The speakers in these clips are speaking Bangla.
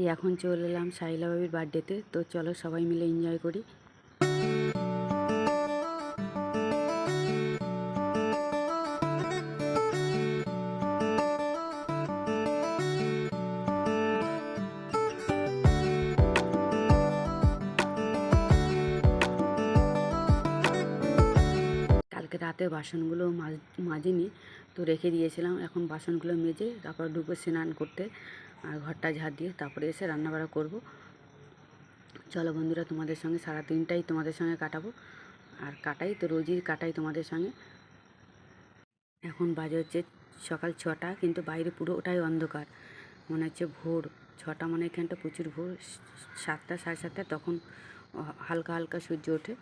এই এখন চলে এলাম সাইলা বাবির বার্থডেতে তো। চলো সবাই মিলে এনজয় করি। রাতে বাসনগুলো মাজ, মাজিনি, তো রেখে দিয়েছিলাম। এখন বাসনগুলো মেজে তারপর ঢুকে স্নান করতে। আর ঘরটা ঝাড় দিয়ে তারপরে এসে রান্নাবাড়া করব। চলো বন্ধুরা, তোমাদের সঙ্গে সারা দিনটাই তোমাদের সঙ্গে কাটাবো। আর কাটাই তো, রোজই কাটাই তোমাদের সঙ্গে। এখন বাজে হচ্ছে সকাল ছটা, কিন্তু বাইরে পুরো ওটাই অন্ধকার। মনে হচ্ছে ভোর, ছটা মানে এখানটা প্রচুর ভোর, সাতটা, সাড়ে সাতটা, তখন হালকা হালকা সূর্য ওঠে।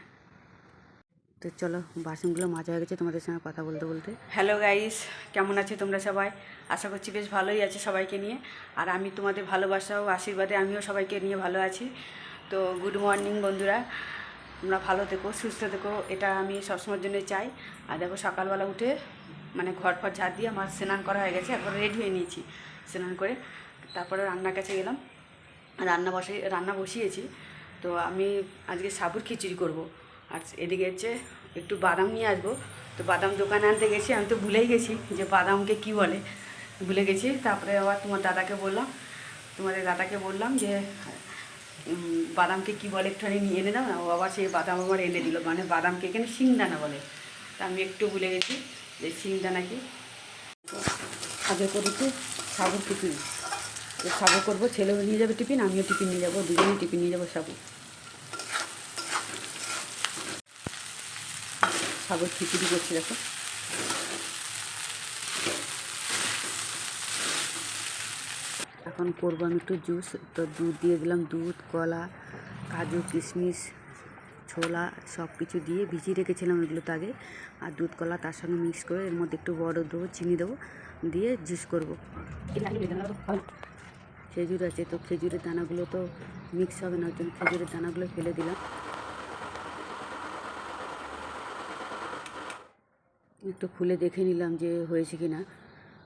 তো চলো, বাসনগুলো মাজা হয়ে গেছে, তোমাদের সঙ্গে কথা বলতে বলতে। হ্যালো গাইস কেমন আছে তোমরা সবাই? আশা করছি বেশ ভালোই আছে সবাইকে নিয়ে। আর আমি তোমাদের ভালোবাসা ও আশীর্বাদে আমিও সবাইকে নিয়ে ভালো আছি। তো গুড মর্নিং বন্ধুরা, তোমরা ভালো থেকো, সুস্থ থেকো, এটা আমি সবসময়ের জন্য চাই। আর দেখো সকালবেলা উঠে মানে ঘর ফর ঝাড় দিয়ে আমার স্নান করা হয়ে গেছে একবার রেডি হয়ে নিয়েছি স্নান করে। তারপরে রান্নার কাছে গেলাম। রান্না বসে, রান্না বসিয়েছি। তো আমি আজকে সাবুর খিচুড়ি করব। আর এদিকে হচ্ছে একটু বাদাম নিয়ে আসব। তো বাদাম দোকানে আনতে গেছি, আমি তো ভুলেই গেছি যে বাদামকে কি বলে। ভুলে গেছি, তারপরে আবার তোমার দাদাকে বললাম, তোমাদের দাদাকে বললাম যে বাদামকে কি বলে একটুখানি নিয়ে এনে দাও। না ও আবার সেই বাদাম আমার এনে দিল মানে বাদামকে এখানে শিংদানা বলে। তা আমি একটু ভুলে গেছি যে শিংদানা কি। আগে করেছি সাবু টিফিন। সাবু করব, ছেলেও নিয়ে যাবে টিফিন, আমিও টিফিন নিয়ে যাব, দুজনেই টিফিন নিয়ে যাব সাবু। সাবুর খিচুড়ি করছি, দেখো। এখন করব আমি একটু জুস, তো দুধ দিয়ে দিলাম, দুধ, কলা, কাজু, কিশমিশ, ছোলা সব কিছু দিয়ে ভিজিয়ে রেখেছিলাম এগুলো তো আগে। আর দুধ, কলা তার সঙ্গে মিক্স করে এর মধ্যে একটু বড় দেবো, চিনি দেবো, দিয়ে জুস করব। খেজুর আছে, তো খেজুরের দানাগুলো তো মিক্স হবে না, ওই জন্য খেজুরের দানাগুলো ফেলে দিলাম। একটু খুলে দেখে নিলাম যে হয়েছে কি না।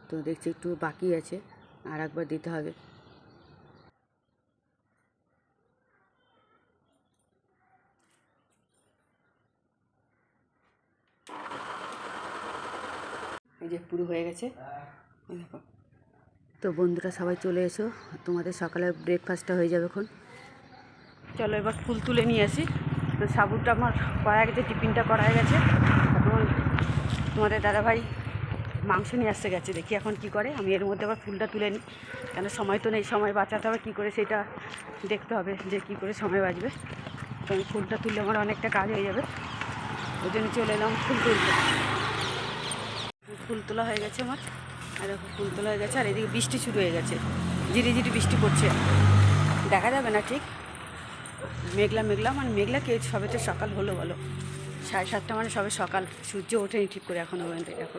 তো দেখছি একটু বাকি আছে, আর একবার দিতে হবে। এই যে পুরো হয়ে গেছে। তো বন্ধুরা, সবাই চলে এসো। তোমাদের সকালে ব্রেকফাস্টটা হয়ে যাবে এখন। চলো এবার ফুল তুলে নিয়ে আসি। তো সাবুরটা আমার করা গেছে, টিফিনটা করা গেছে। এখন তোমাদের দাদাভাই মাংস নিয়ে আসতে গেছে, দেখি এখন কি করে। আমি এর মধ্যে আবার ফুলটা তুলে নিই। কেন সময় তো নেই, সময় বাঁচাতে হবে, কী করে সেটা দেখতে হবে যে কী করে সময় বাঁচবে। আমি ফুলটা তুললে আমার অনেকটা কাজ হয়ে যাবে। ওই জন্য চলে এলাম ফুল তুলতে। ফুল তোলা হয়ে গেছে আমার। আর ফুল তোলা হয়ে গেছে, আর এদিকে বৃষ্টি শুরু হয়ে গেছে। ঝিরি ঝিরি বৃষ্টি পড়ছে। দেখা যাবে না ঠিক? মেঘলা মেঘলা মানে মেঘলা কে সবে তো সকাল হলো বলো। সাড়ে সাতটা মানে সবে সকাল। সূর্য ওঠেনি ঠিক করে এখনও পর্যন্ত দেখো।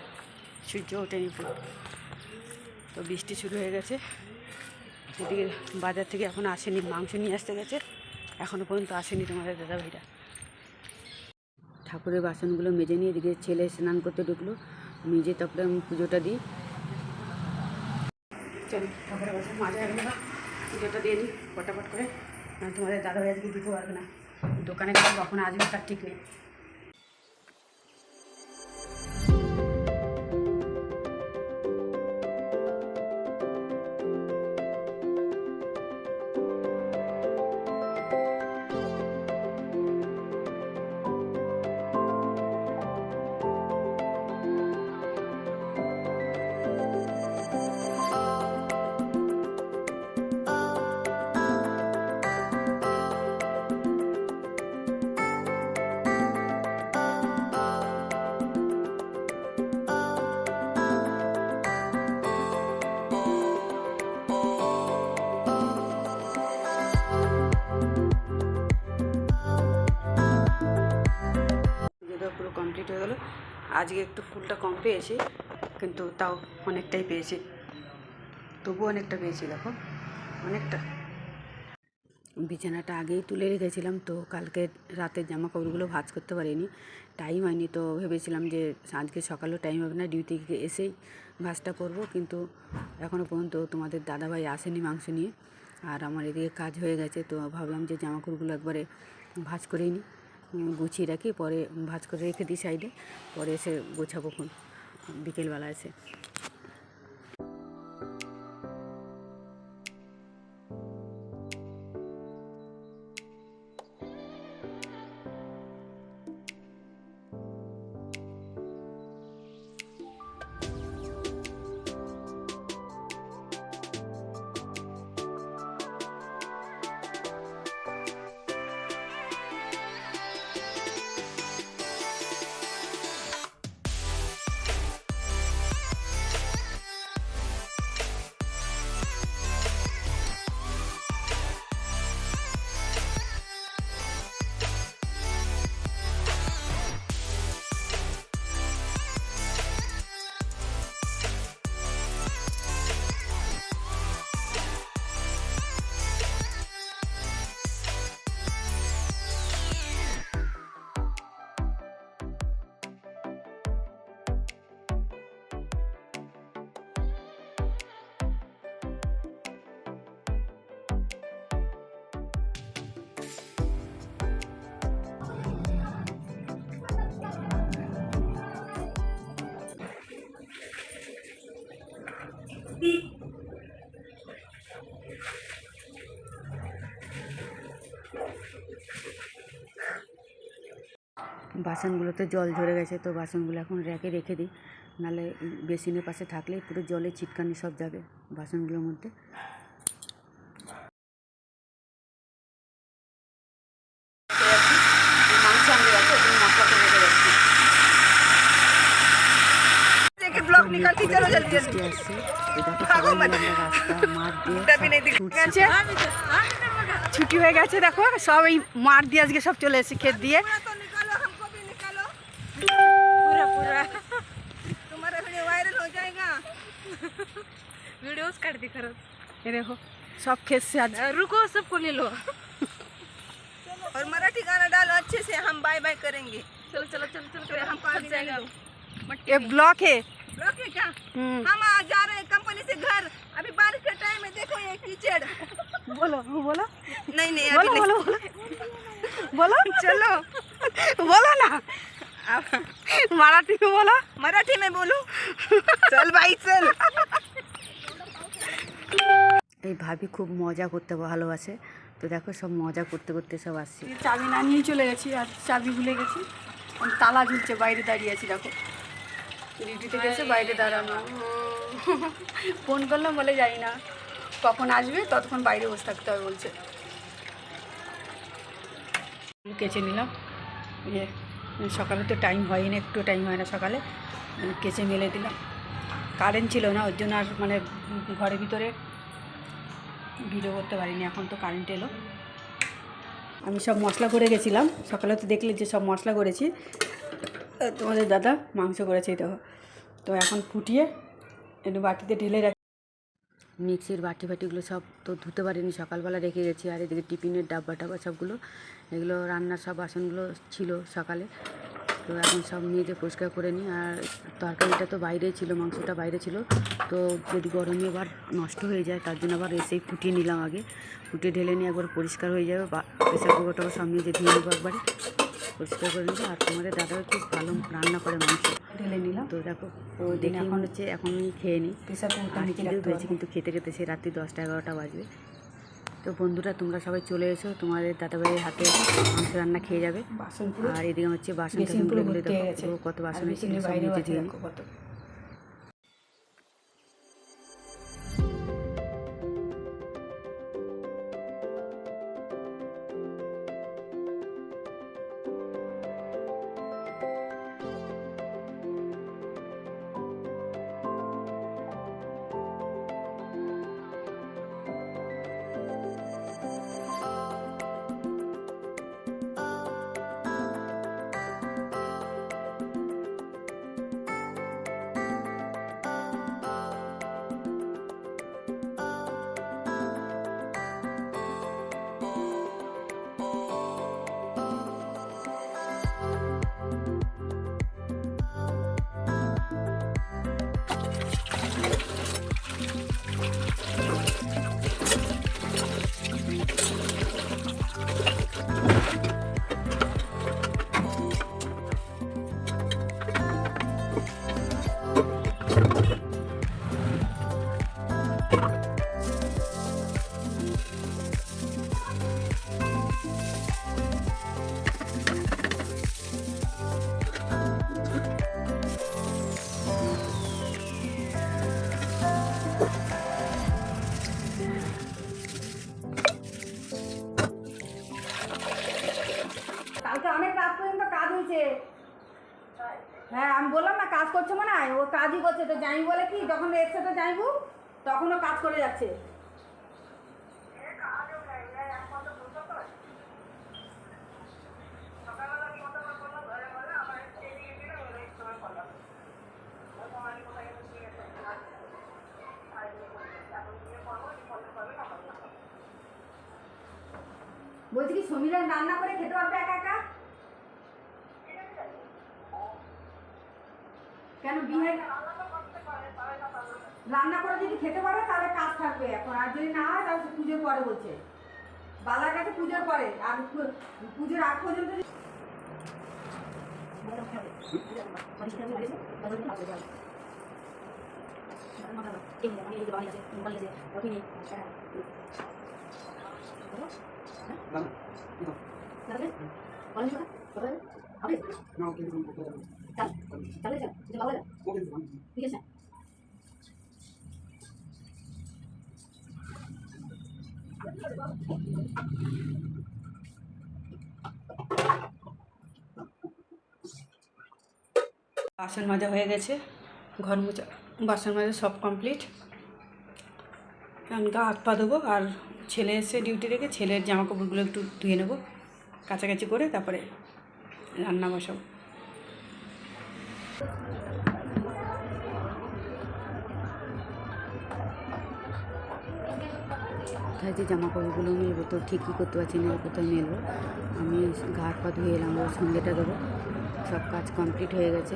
সূর্য ওঠেনি তো বৃষ্টি শুরু হয়ে গেছে। এদিকে বাজার থেকে এখন আসেনি, মাংস নিয়ে আসতে গেছে। এখনও পর্যন্ত আসেনি তোমাদের দাদা ভাইরা ঠাকুরের বাসনগুলো মেজে নিয়ে এদিকে ছেলে স্নান করতে ঢুকলো। মেজে তারপরে আমি পুজোটা দিই। চল, ঠাকুরের বাসন মাজা না পুজোটা দিয়ে নিই ফটাফট করে। তোমাদের দাদা ভাই আজকে দিতে পারবে না। দোকানে কখন আসবে তার ঠিক নেই। কমপ্লিট হয়ে গেলো। আজকে একটু ফুলটা কম পেয়েছি, কিন্তু তাও অনেকটাই পেয়েছি। তবুও অনেকটা পেয়েছি, দেখো। অনেকটা। বিছানাটা আগেই তুলে রেখেছিলাম, তো কালকে রাতের জামা কাপড়গুলো ভাজ করতে পারিনি। টাইম হয়নি, তো ভেবেছিলাম যে আজকে সকালেও টাইম হবে না ডিউটি থেকে এসেই ভাঁজটা করব, কিন্তু এখনও পর্যন্ত তোমাদের দাদাভাই আসেনি মাংস নিয়ে। আর আমার এদিকে কাজ হয়ে গেছে, তো ভাবলাম যে জামা কাপড়গুলো একবারে ভাঁজ করেই নিই। গুছিয়ে রাখি পরে ভাজ করে রেখে দিই সাইডে পরে এসে গোছাবো খুন বিকেলবেলা এসে। বাসনগুলোতে জল ঝরে গেছে তো বাসনগুলো এখন র্যাকে রেখে দিই নাহলে বেসিনের পাশে থাকলেই পুরো জলে ছিটকানি সব যাবে বাসনগুলোর মধ্যে মাংস আনতে গেছে ওই জন্য মশলা করে রেখে যাচ্ছি ब्लॉक निकाल के चलो जल्दी বৃষ্টি আসছে তো দেখো সবাই মিলে আমরা রাস্তা মাঠ দিয়ে সব ছুটছি। ছুটি হয়ে গেছে দেখো সব এই মাঠ দিয়ে আজকে সব চলে এসেছে ক্ষেত দিয়ে व्यवस्थ काढते खरंच अरे हो सब खेत से आज रुको सबको ले लो। और मराठी गाना डालो अच्छे से हम बाय बाय करेंगे। चलो चलो चलो चलो, चलो हम पास जाएँगे। ये ब्लॉक है। ब्लॉक है क्या? हम्म। हम आ जा रहे हैं कंपनी से घर। अभी बारिश के टाइम है देखो ये कीचड़। बोलो बोलो। नहीं नहीं अभी बोलो, नहीं। बोलो बोलो। चलो। बोलो ना। मराठी में बोलो। मराठी में बोलो? चल भाई चल। এই ভাবি খুব মজা করতে ভালোবাসে। তো দেখো সব মজা করতে করতে সব আসছি। চাবি না নিয়ে চলে গেছি আর চাবি ভুলে গেছি। তালা ঝুলছে, বাইরে দাঁড়িয়ে আছি, দেখো। ডিউটিতে গেছে, বাইরে দাঁড়ানো। ফোন করলাম, বলে যাই না। কখন আসবে, ততক্ষণ বাইরে বসে থাকতে হবে, বলছে। কেচে নিলাম। ইয়ে সকালে তো টাইম হয় না, একটু টাইম হয় না সকালে। কেচে মেলে দিলাম। কারেন্ট ছিল না, ওর জন্য আর মানে ঘরের ভিতরে ভিডিও করতে পারিনি, এখন তো কারেন্ট এলো। আমি সব মশলা করে গেছিলাম, সকালে তো দেখলে যে সব মশলা করেছি। তোমাদের দাদা মাংস করেছে দেখো। তো এখন ফুটিয়ে একটু বাটিতে ঢেলে রাখি মিক্সির বাটি বাটিগুলো সব তো ধুতে পারিনি, সকালবেলা রেখে গেছি। আর এদিকে টিফিনের ডাব্বা টাব্বা সবগুলো, এগুলো রান্নার সব বাসনগুলো ছিল সকালে। তো এখন সব মেজে পরিষ্কার করে নিই। আর তরকারিটা তো বাইরে ছিল, মাংসটা বাইরে ছিল। তো যদি গরমে আবার নষ্ট হয়ে যায় তার জন্য আবার এসেই ফুটিয়ে নিলাম আগে। ফুটিয়ে ঢেলে নিয়ে একবার পরিষ্কার হয়ে যাবে। বা প্রেসার কুকারটাও সামনে মেজে ধুয়ে নেব একবারে। পরিষ্কার করে নেব। আর তোমাদের দাদাও খুব ভালো রান্না করে মাংস। ঢেলে নিলাম। তো দেখো ও দেখে এখন হচ্ছে এখন খেয়ে নিই। কুকারটা পেয়েছে হবে। কিন্তু খেতে খেতে সেই রাত্রি দশটা এগারোটা বাজবে। তো বন্ধুরা তোমরা সবাই চলে এসো। তোমাদের দাদাভাইয়ের হাতে মাংস রান্না খেয়ে যাবে। আর এদিকে হচ্ছে বাসন টাসনগুলো দেখো কত বাসন কাজই করছে তো যাই বলে কি, যখন এসছে তো যাইবু তখন ও কাজ করে যাচ্ছে। বলছি কি, সমীরা রান্না করে খেতে পারবে একা একা? কেন যদি খেতে পারে তাহলে কাজ থাকবে এখন আর যদি না হয় তাহলে পুজোর পরে বলছে বালার কাছে পুজোর পরে আর পুজোর আগ পর্যন্ত যদি- বাসন মাজা হয়ে গেছে, ঘর মোছা বাসন মাজা সব কমপ্লিট এখন গা হাত পা দেবো আর ছেলে এসে ডিউটি রেখে ছেলের জামা কাপড়গুলো একটু ধুয়ে নেব কাছাকাছি করে তারপরে রান্না বসাবো। কোথায় যে জামা কাপড়গুলো মেলবো তো ঠিকই করতে পারছি না, কোথায় মেলবো আমি হাত পা ধুয়ে এলাম ওর সন্ধ্যেটা দেবো। সব কাজ কমপ্লিট হয়ে গেছে।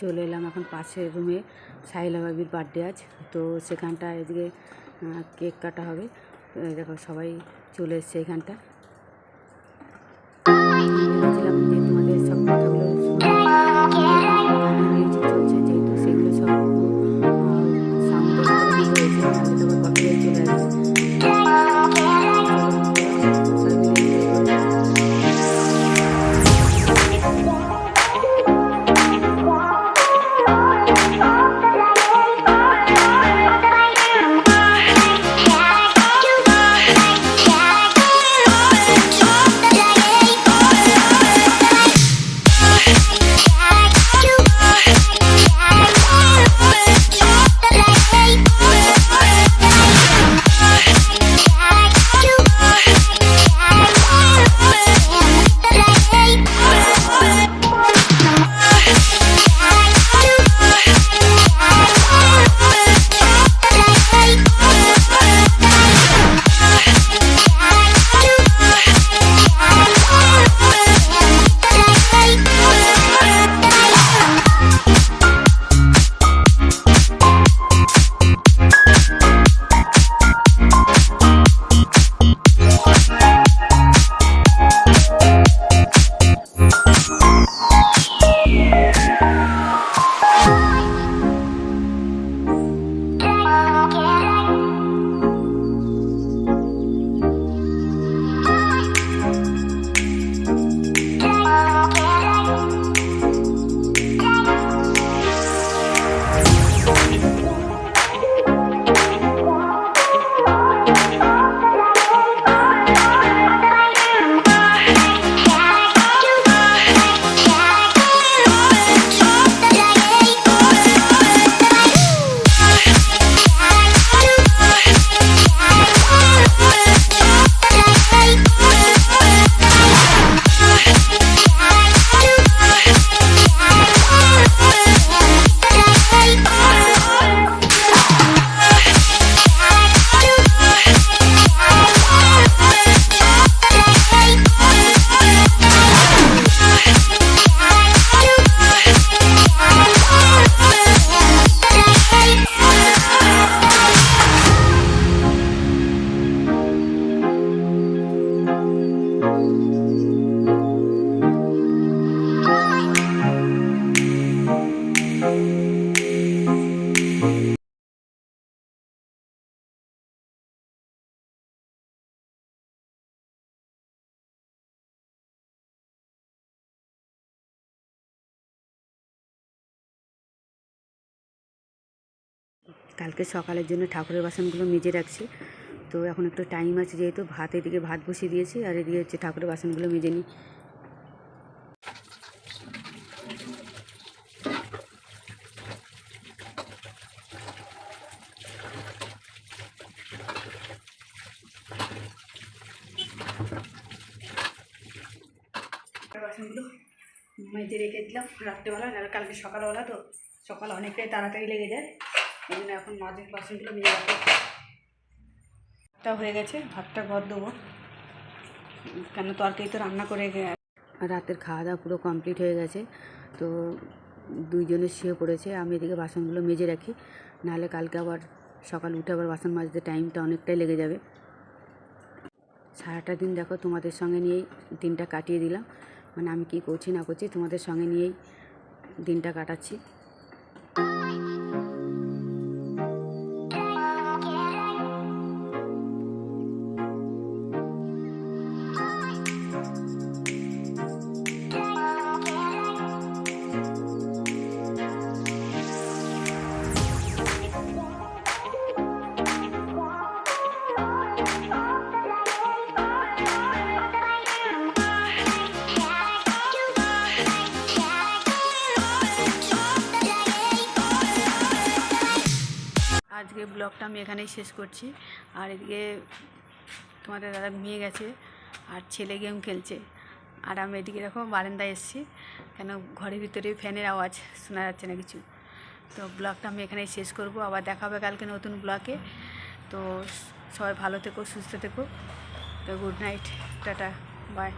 চলে এলাম এখন পাশের রুমে সাহিলা বাবির বার্থডে আজ। তো সেখানটা এদিকে কেক কাটা হবে। দেখো সবাই চলে এসছে এখানটা কালকে সকালের জন্য ঠাকুরের বাসনগুলো মেজে রাখছি। তো এখন একটু টাইম আছে যেহেতু, ভাত এদিকে ভাত বসিয়ে দিয়েছি আর এদিকে হচ্ছে ঠাকুরের বাসনগুলো মেজে নিই। বাসনগুলো মেজে রেখে দিলাম রাত্রেবেলা কালকে সকালবেলা তো সকাল অনেকটাই তাড়াতাড়ি লেগে যায়। এই জন্য এখন মাঝের বাসনগুলো মেজে রাখব। ভাতটা হয়ে গেছে, ভাতটা ঘর দেবো কেন তরকারি তো রান্না করে রাতের খাওয়া দাওয়া পুরো কমপ্লিট হয়ে গেছে, তো দুইজনে শুয়ে পড়েছে। আমি এদিকে বাসনগুলো মেজে রাখি, নাহলে কালকে আবার সকাল উঠে আবার বাসন মাজতে টাইমটা অনেকটাই লেগে যাবে। সারাটা দিন দেখো তোমাদের সঙ্গে নিয়েই দিনটা কাটিয়ে দিলাম। মানে আমি কি করছি না করছি তোমাদের সঙ্গে নিয়েই দিনটা কাটাচ্ছি। ব্লগটা আমি এখানেই শেষ করছি। আর এদিকে তোমাদের দাদা ঘুমিয়ে গেছে আর ছেলে গেম খেলছে। আর আমি এদিকে দেখো বারান্দায় এসেছি। কেন ঘরের ভিতরে ফ্যানের আওয়াজ শোনা যাচ্ছে না কিছু। তো ব্লগটা আমি এখানেই শেষ করব। আবার দেখা হবে কালকে নতুন ব্লগে। তো সবাই ভালো থেকো, সুস্থ থেকো। তো গুড নাইট, টাটা, বাই।